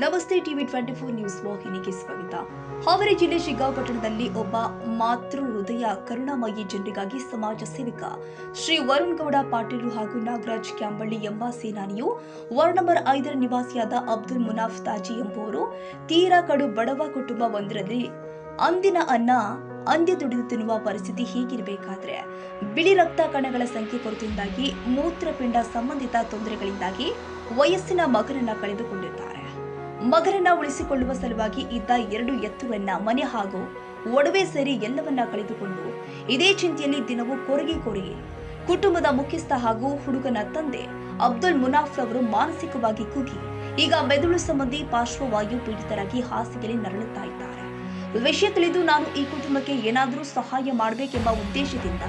ನಮಸ್ತೆ TV twenty four news ವಾಹಿನಿಗೆ ಸ್ವಾಗತ. ಹಾವೇರಿ ಜಿಲ್ಲೆ ಶಿಗ್ಗಾಂವ್ ಪಟ್ಟಣದಲ್ಲಿ ಒಬ್ಬ ಮಾತೃ ಹೃದಯ ಕರುಣಾಮಯಿ ಜನರಿಗಾಗಿ ಸಮಾಜ ಸೇವಕ ಶ್ರೀ ವರುಣ್ ಗೌಡ ಪಾಟೀಲ್ ಹಾಗೂ ನಾಗರಾಜ್ ಕ್ಯಾಂಬಳ್ಳಿ ಎಂಬ ಸೇನಾನಿಯು ವಾರ್ಡ್ ನಂಬರ್ ಐದರ ನಿವಾಸಿಯಾದ ಅಬ್ದುಲ್ ಮುನಾಫ್ ತಾಜಿ ಎಂಬುವರು ತೀರಾ ಕಡು ಬಡವ ಕುಟುಂಬ ಒಂದರಲ್ಲಿ ಅಂದಿನ ಅನ್ನ ಅಂದ್ಯ ದುಡಿದು ತಿನ್ನುವ ಪರಿಸ್ಥಿತಿ ಹೀಗಿರಬೇಕಾದ್ರೆ ಬಿಳಿ ರಕ್ತ ಕಣಗಳ ಸಂಖ್ಯೆ ಕೊರತೆಯಿಂದಾಗಿ ಮೂತ್ರಪಿಂಡ ಸಂಬಂಧಿತ ತೊಂದರೆಗಳಿಂದಾಗಿ ವಯಸ್ಸಿನ ಮಗನನ್ನ ಕಳೆದುಕೊಂಡಿದ್ದಾರೆ. ಮಗನನ್ನ ಉಳಿಸಿಕೊಳ್ಳುವ ಸಲುವಾಗಿ ಈತ ಎರಡು ಎತ್ತುಗಳನ್ನ ಮನೆ ಹಾಗೂ ಒಡವೆ ಸೇರಿ ಎಲ್ಲವನ್ನ ಕಳೆದುಕೊಂಡು ಇದೇ ಚಿಂತೆಯಲ್ಲಿ ದಿನವೂ ಕೊರಗಿ ಕೊರಗಿ. ಕುಟುಂಬದ ಮುಖ್ಯಸ್ಥ ಹಾಗೂ ಹುಡುಗನ ತಂದೆ ಅಬ್ದುಲ್ ಮುನಾಫ್ ಅವರು ಮಾನಸಿಕವಾಗಿ ಕುಗಿ ಈಗ ಮೆದುಳು ಸಂಬಂಧಿ ಪಾರ್ಶ್ವವಾಯು ಪೀಡಿತರಾಗಿ ಹಾಸಿಗೆಯಲ್ಲಿ ನರಳುತ್ತಾ ಇದ್ದಾರೆ. ವಿಷಯ ತಿಳಿದು ನಾನು ಈ ಕುಟುಂಬಕ್ಕೆ ಏನಾದರೂ ಸಹಾಯ ಮಾಡಬೇಕೆಂಬ ಉದ್ದೇಶದಿಂದ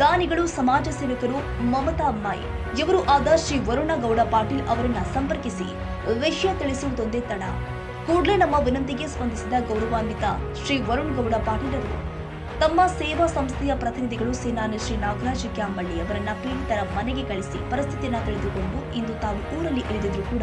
ದಾನಿಗಳು ಸಮಾಜ ಸೇವಕರು ಮಮತಾ ಅಮ್ಮಾಯಿ. ಇವರು ಆದ ಶ್ರೀ ವರುಣ ಗೌಡ ಪಾಟೀಲ್ ಅವರನ್ನ ಸಂಪರ್ಕಿಸಿ ವಿಷಯ ತಿಳಿಸುವುದೊಂದೇ ತಡ. ಕೂಡಲೇ ನಮ್ಮ ವಿನಂತಿಗೆ ಸ್ಪಂದಿಸಿದ ಗೌರವಾನ್ವಿತ ಶ್ರೀ ವರುಣ್ ಗೌಡ ಪಾಟೀಲರು ತಮ್ಮ ಸೇವಾ ಸಂಸ್ಥೆಯ ಪ್ರತಿನಿಧಿಗಳು ಸೇನಾನಿ ಶ್ರೀ ನಾಗರಾಜ ಕ್ಯಾಂಬಳ್ಳಿ ಅವರನ್ನ ಪೀಡಿತರ ಮನೆಗೆ ಕಳಿಸಿ ಪರಿಸ್ಥಿತಿಯನ್ನ ತಿಳಿದುಕೊಂಡು ಇಂದು ತಾವು ಊರಲ್ಲಿ ಇಳಿದಿದ್ರು ಕೂಡ,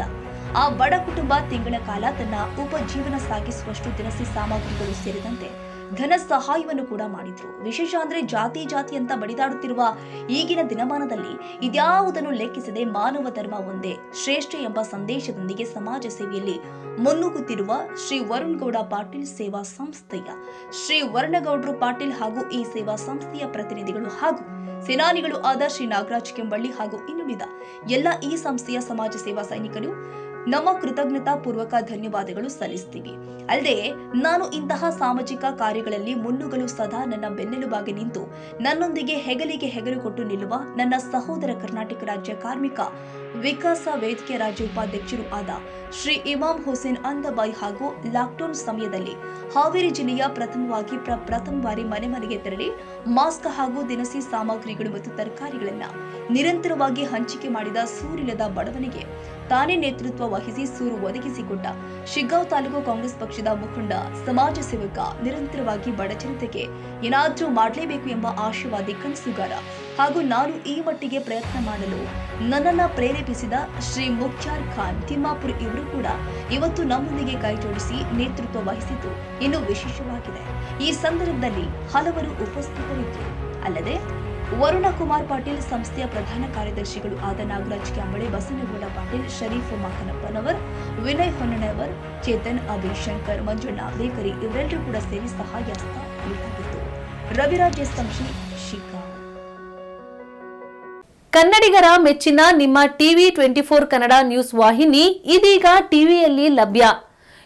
ಆ ಬಡ ಕುಟುಂಬ ತಿಂಗಳ ಕಾಲ ತನ್ನ ಉಪಜೀವನ ಸಾಗಿಸುವಷ್ಟು ದಿನಸಿ ಸಾಮಗ್ರಿಗಳು ಸೇರಿದಂತೆ ಧನ ಸಹಾಯವನ್ನು ಕೂಡ ಮಾಡಿದ್ರು. ವಿಶೇಷ ಅಂದ್ರೆ ಜಾತಿ ಜಾತಿ ಅಂತ ಬಡಿದಾಡುತ್ತಿರುವ ಈಗಿನ ದಿನಮಾನದಲ್ಲಿ ಇದ್ಯಾವುದನ್ನು ಲೆಕ್ಕಿಸದೆ ಮಾನವ ಧರ್ಮ ಒಂದೇ ಶ್ರೇಷ್ಠ ಎಂಬ ಸಂದೇಶದೊಂದಿಗೆ ಸಮಾಜ ಸೇವೆಯಲ್ಲಿ ಮುನ್ನುಗ್ಗುತ್ತಿರುವ ಶ್ರೀ ವರುಣ್ ಗೌಡ ಪಾಟೀಲ್ ಸೇವಾ ಸಂಸ್ಥೆಯ, ಶ್ರೀ ವರ್ಣಗೌಡ್ರು ಪಾಟೀಲ್ ಹಾಗೂ ಈ ಸೇವಾ ಸಂಸ್ಥೆಯ ಪ್ರತಿನಿಧಿಗಳು ಹಾಗೂ ಸೇನಾನಿಗಳು ಆದ ಶ್ರೀ ನಾಗರಾಜ್ ಕೆಂಬಳ್ಳಿ ಹಾಗೂ ಇನ್ನುಳಿದ ಎಲ್ಲ ಈ ಸಂಸ್ಥೆಯ ಸಮಾಜ ಸೇವಾ ಸೈನಿಕರು ನಮ್ಮ ಕೃತಜ್ಞತಾ ಪೂರ್ವಕ ಧನ್ಯವಾದಗಳು ಸಲ್ಲಿಸ್ತೀವಿ. ಅಲ್ಲದೆ, ನಾನು ಇಂತಹ ಸಾಮಾಜಿಕ ಕಾರ್ಯಗಳಲ್ಲಿ ಮುನ್ನುಗಳು ಸದಾ ನನ್ನ ಬೆನ್ನೆಲುಬಾಗಿ ನಿಂತು, ನನ್ನೊಂದಿಗೆ ಹೆಗಲಿಗೆ ಹೆಗಲು ಕೊಟ್ಟು ನಿಲ್ಲುವ ನನ್ನ ಸಹೋದರ ಕರ್ನಾಟಕ ರಾಜ್ಯ ಕಾರ್ಮಿಕ, ವಿಕಾಸ ವೇದಿಕೆ ರಾಜ್ಯ ಉಪಾಧ್ಯಕ್ಷರು ಆದ ಶ್ರೀ ಇಮಾಮ್ ಹುಸೇನ್ ಅಂದಬಾಯಿ ಹಾಗೂ ಲಾಕ್ಡೌನ್ ಸಮಯದಲ್ಲಿ ಹಾವೇರಿ ಜಿಲ್ಲೆಯ ಪ್ರಥಮವಾಗಿ ಪ್ರ, ಪ್ರಥಮ ಬಾರಿ ಮನೆ ಮನೆಗೆ ತೆರಳಿ, ಮಾಸ್ಕ್ ಹಾಗೂ ದಿನಸಿ ಸಾಮಗ್ರಿಗಳು ಮತ್ತು ತರಕಾರಿಗಳನ್ನು ನಿರಂತರವಾಗಿ ಹಂಚಿಕೆ ಮಾಡಿದ ಸೂರಿಲ್ಲದ ಬಡವನಿಗೆ ತಾನೇ ನೇತೃತ್ವ ವಹಿಸಿ ಸೂರು ಒದಗಿಸಿಕೊಂಡ ಶಿಗ್ಗಾಂವ್ ತಾಲೂಕು ಕಾಂಗ್ರೆಸ್ ಪಕ್ಷದ ಮುಖಂಡ, ಸಮಾಜ ಸೇವಕ, ನಿರಂತರವಾಗಿ ಬಡಜನತೆಗೆ ಏನಾದರೂ ಮಾಡಲೇಬೇಕು ಎಂಬ ಆಶಯವಾದಿ ಕನಸುಗಾರ. ಹಾಗೂ ನಾನು ಈ ಮಟ್ಟಿಗೆ ಪ್ರಯತ್ನ ಮಾಡಲು ನನ್ನನ್ನ ಪ್ರೇರೇಪಿಸಿದ ಶ್ರೀ ಮುಖ್ಯಾರ್ ಖಾನ್ ತಿಮ್ಮಾಪುರ್ ಇವರು ಕೂಡ ಇವತ್ತು ನಮ್ಮೊಂದಿಗೆ ಕೈಜೋಡಿಸಿ ನೇತೃತ್ವ ವಹಿಸಿದ್ದು ಇನ್ನು ವಿಶೇಷವಾಗಿದೆ. ಈ ಸಂದರ್ಭದಲ್ಲಿ ಹಲವರು ಉಪಸ್ಥಿತರಿದ್ದರು. ಅಲ್ಲದೆ ವರುಣ ಕುಮಾರ್ ಪಾಟೀಲ್ ಸಂಸ್ಥೆಯ ಪ್ರಧಾನ ಕಾರ್ಯದರ್ಶಿಗಳು ಆದ ನಾಗರಾಜ್ ಕ್ಯಾಂಬಳೆ, ಬಸನಗೌಡ ಪಾಟೀಲ್, ಶರೀಫ್ ಮಾಕನಪ್ಪನವರ್, ವಿನಯ್ ಹೊನ್ನಣವರ್ ಚೇತನ್ ಅಭಿಶಂಕರ್ ಮಂಜಣ್ಣ ಬೇಕರಿ ಇವರೆಲ್ಲರೂ ಕೂಡ ಸೇರಿ ಸಹಾಯ ರವಿರಾಜ್ ಸಂಶಿ ಶಿಖಾ ಕನ್ನಡಿಗರ ಮೆಚ್ಚಿನ ನಿಮ್ಮ TV twenty four Kannada news ವಾಹಿನಿ ಇದೀಗ ಟಿವಿಯಲ್ಲಿ ಲಭ್ಯ.